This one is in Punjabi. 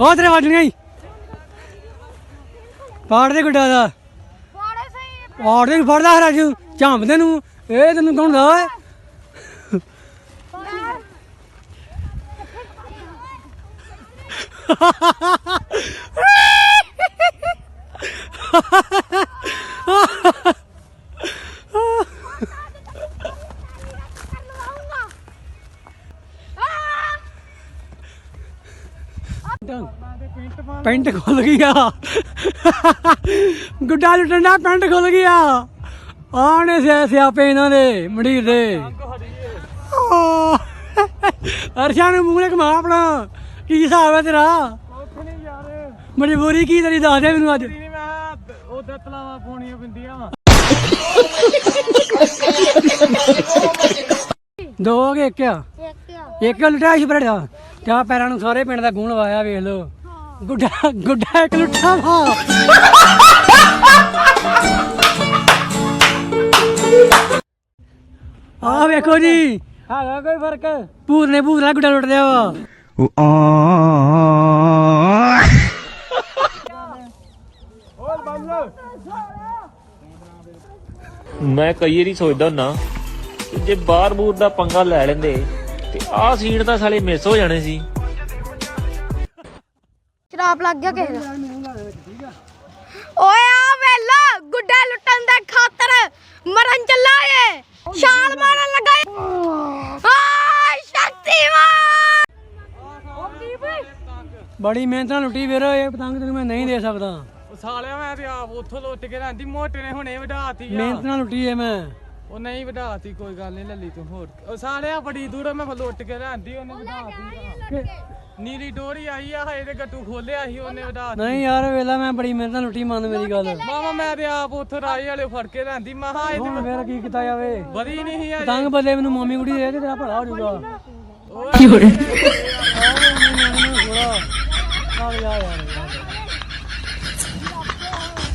ਉਹ ਤੇਰੇ ਵੱਜਣੀਆਂ ਹੀ। ਪਾੜ ਦੇ ਗੁੱਡਾ ਦਾ। ਫੋੜੇ ਸਹੀ ਪਾੜ ਦੇ ਫੜਦਾ ਰਾਜੂ ਝਾਂਬਦੇ ਨੂੰ। ਇਹ ਤੈਨੂੰ ਕੌਣ ਦਾ ਓਏ? ਪੈਂਟ ਖੁੱਲ ਗਿਆ ਗੁੱਡਾ ਲੁੱਟਣ ਦਾ ਪੈਂਟ ਖੁੱਲ ਗਿਆ। ਆਣੇ ਸਿਆ ਸਿਆਪੇ ਇਹਨਾਂ ਦੇ ਮੰਡੀਰ ਦੇ। ਅਰਸ਼ਾ ਨੂੰ ਮੂੰਹ ਨੇ ਕਮਾ ਆਪਣਾ। ਕੀ ਹਿਸਾਬ ਹੈ ਤੇਰਾ? ਉੱਥੇ ਨਹੀਂ ਯਾਰ। ਮਜਬੂਰੀ ਕੀ ਤੇਰੀ ਦੱਸ ਦੇ ਮੈਨੂੰ ਅੱਜ। ਪਿੰਦੀਆਂ ਦੋ ਹੋ ਗਏ ਇੱਕ ਆ। ਇੱਕ। ਆ ਇੱਕ ਲੁੱਟਿਆ ਸੀ ਬਰੜਾ ਕਿਆ ਪੈਰਾਂ ਨੂੰ ਸਾਰੇ ਪਿੰਡ ਦਾ ਗੂਣ ਲਵਾਇਆ ਵੇਖ ਲੋ ਗੁੱਡਾ ਗੁੱਡਾ ਇੱਕ ਲੁੱਟਾ ਵਾ। ਆ ਵੇਖੋ ਜੀ। ਹੈਗਾ ਕੋਈ ਫ਼ਰਕ? ਭੂਤ ਨੇ ਭੂਤ ਨਾਲ ਗੁੱਡਾ ਲੁੱਟ ਲਿਆ ਵਾ ਮੈਂ ਕਈ ਵਾਰੀ ਸੋਚਦਾ ਹੁੰਨਾ ਕਿ ਜੇ ਬਾਹਰ ਬੂਰ ਦਾ ਪੰਗਾ ਲੈ ਲੈਂਦੇ ਤੇ ਆਹ ਸੀਟ ਤਾਂ ਸਾਲੇ ਮਿਸ ਹੋ ਜਾਣੇ ਸੀ। ਸ਼ਰਾਬ ਲੱਗ ਗਿਆ ਕਿਸੇ ਦਾ। ਓਏ ਆ ਵੇਲਾ ਗੁੱਡਾ ਲੁੱਟਣ ਦੇ ਖਾਤਰ ਮਰਨ ਚੱਲਾ ਏ। ਛਾਲ ਮਾਰਨ ਲੱਗਾ ਏ। ਆ ਸ਼ਕਤੀਮਾਨ! ਬੜੀ ਮਿਹਨਤ ਨਾਲ ਲੁੱਟੀ ਵੀਰ ਇਹ ਪਤੰਗ ਤੈਨੂੰ ਮੈਂ ਨਹੀਂ ਦੇ ਸਕਦਾ। ਉਹ ਸਾਲਿਆ ਮੈਂ ਤੇ ਆਪ ਉੱਥੋਂ ਲੁੱਟ ਕੇ ਲੈਂਦੀ ਮੋਟੇ ਨੇ ਹੁਣੇ ਵਢਾਤੀ ਆ। ਮਿਹਨਤ ਨਾਲ ਲੁੱਟੀ ਏ ਮੈਂ। ਉਹ ਨਹੀਂ ਵਢਾਤੀ ਕੋਈ ਗੱਲ ਨਹੀਂ ਲੱਲੀ ਤੂੰ ਹੋਰ। ਉਹ ਸਾਲਿਆ ਬੜੀ ਦੂਰੋਂ ਮੈਂ ਲੁੱਟ ਕੇ ਲੈਂਦੀ ਉਹਨੇ ਵਢਾਤੀ ਨੀਲੀ ਡੋਰੀ ਆਈ ਆ ਹਏ ਤੇ ਗੱਟੂ ਖੋਲਿਆ ਸੀ ਉਹਨੇ ਵਢਾਤੀ ਨਹੀਂ ਯਾਰ ਵੇਲਾ ਮੈਂ ਬੜੀ ਮਿਹਨਤ ਨਾਲ ਲੁੱਟੀ ਮੰਨ ਮੇਰੀ ਗੱਲ। ਮਾਮਾ ਮੈਂ ਤੇ ਆਪ ਉੱਥੋਂ ਰਾਈ ਵਾਲੇ ਫੜ ਕੇ ਲੈਂਦੀ ਮਹਾ ਇਹ ਹੁਣ ਫੇਰ ਕੀ ਕੀਤਾ ਜਾਵੇ? ਵਧੀ ਨਹੀਂ ਸੀ ਪਤੰਗ ਬਦਲੇ ਮੈਨੂੰ ਮੋਮੀ ਕੁੜੀ ਦੇ ਤੇਰਾ ਭਲਾ ਹੋ ਜਾਊਗਾ। ਓਏ